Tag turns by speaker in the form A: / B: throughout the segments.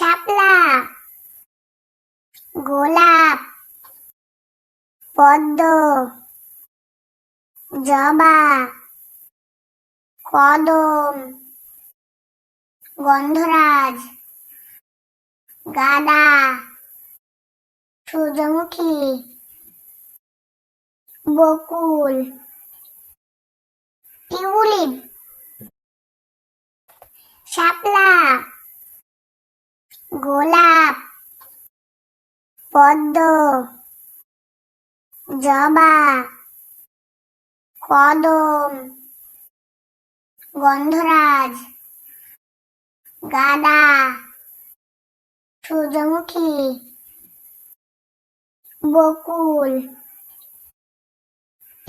A: শাপলা গোলাপ পদ্ম জবা কদম গন্ধরাজ গাঁদা সূর্যমুখী বকুল টিউলিপ শাপলা। গোলাপ পদ্ম জবা কদম গন্ধরাজ গাঁদা সূর্যমুখী বকুল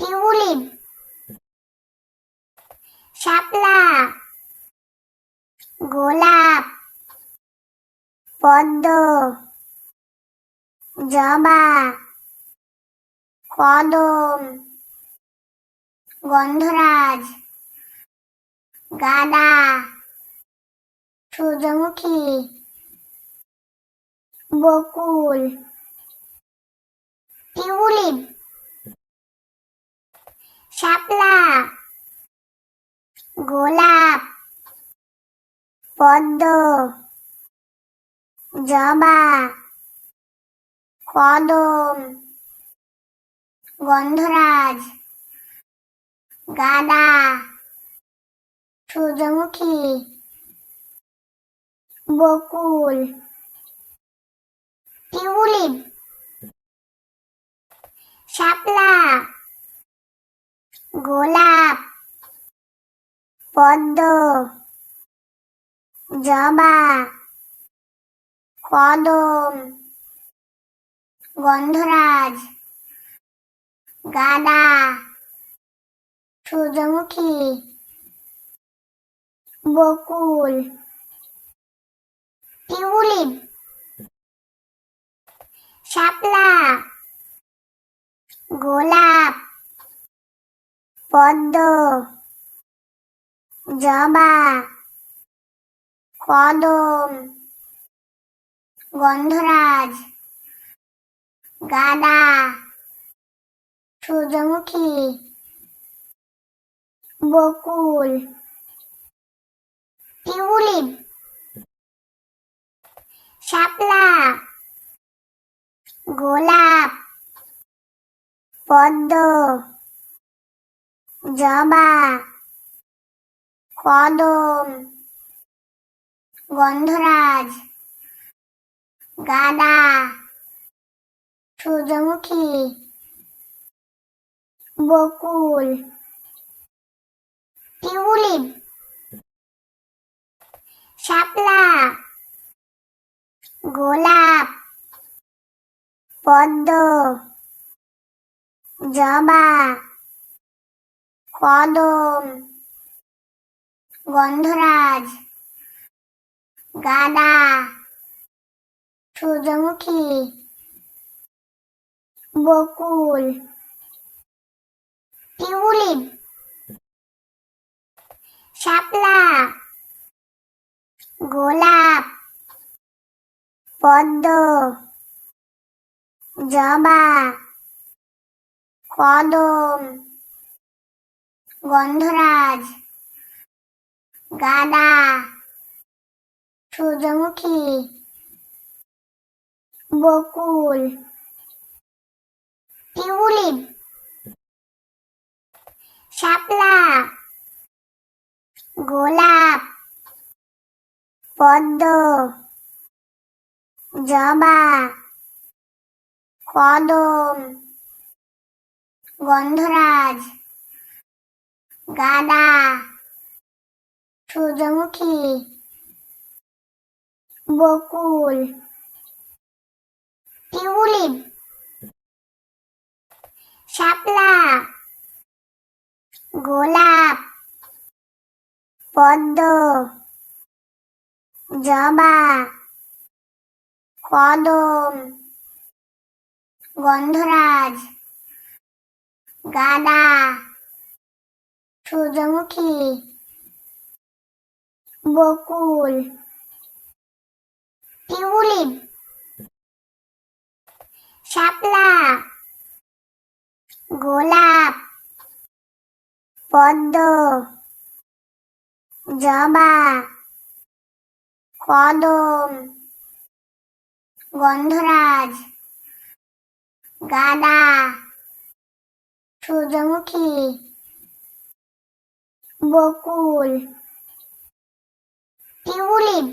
A: টিউলিপ শাপলা গোলাপ পদ্ম। জবা। কদম। গন্ধরাজ। গাঁদা। সূর্যমুখী। বকুল। টিউলিপ। শাপলা। গোলাপ। পদ্ম। জবা কদম গন্ধরাজ গাঁদা সূর্যমুখী বকুল টিউলিপ শাপলা গোলাপ পদ্ম জবা কদম গন্ধরাজ গাঁদা সূর্যমুখী বকুল টিউলিপ শাপলা গোলাপ পদ্ম জবা কদম। গন্ধরাজ গাঁদা সূর্যমুখী বকুল টিউলিপ শাপলা গোলাপ পদ্ম জবা কদম গন্ধরাজ। গাঁদা সূর্যমুখী বকুল টিউলিপ শাপলা গোলাপ পদ্ম জবা কদম গন্ধরাজ গাঁদা সূর্যমুখী। বকুল। টিউলিপ। শাপলা। গোলাপ। পদ্ম। জবা। কদম। গন্ধরাজ। গাঁদা। সূর্যমুখী। বকুল। টিউলিপ। শাপলা। গোলাপ। পদ্ম। জবা। কদম। গন্ধরাজ। গাঁদা। সূর্যমুখী। বকুল। টিউলিপ শাপলা। গোলাপ। পদ্ম। জবা। কদম। গন্ধরাজ। গাঁদা। সূর্যমুখী। বকুল। শাপলা গোলাপ পদ্ম জবা কদম গন্ধরাজ গাঁদা সূর্যমুখী বকুল টিউলিপ।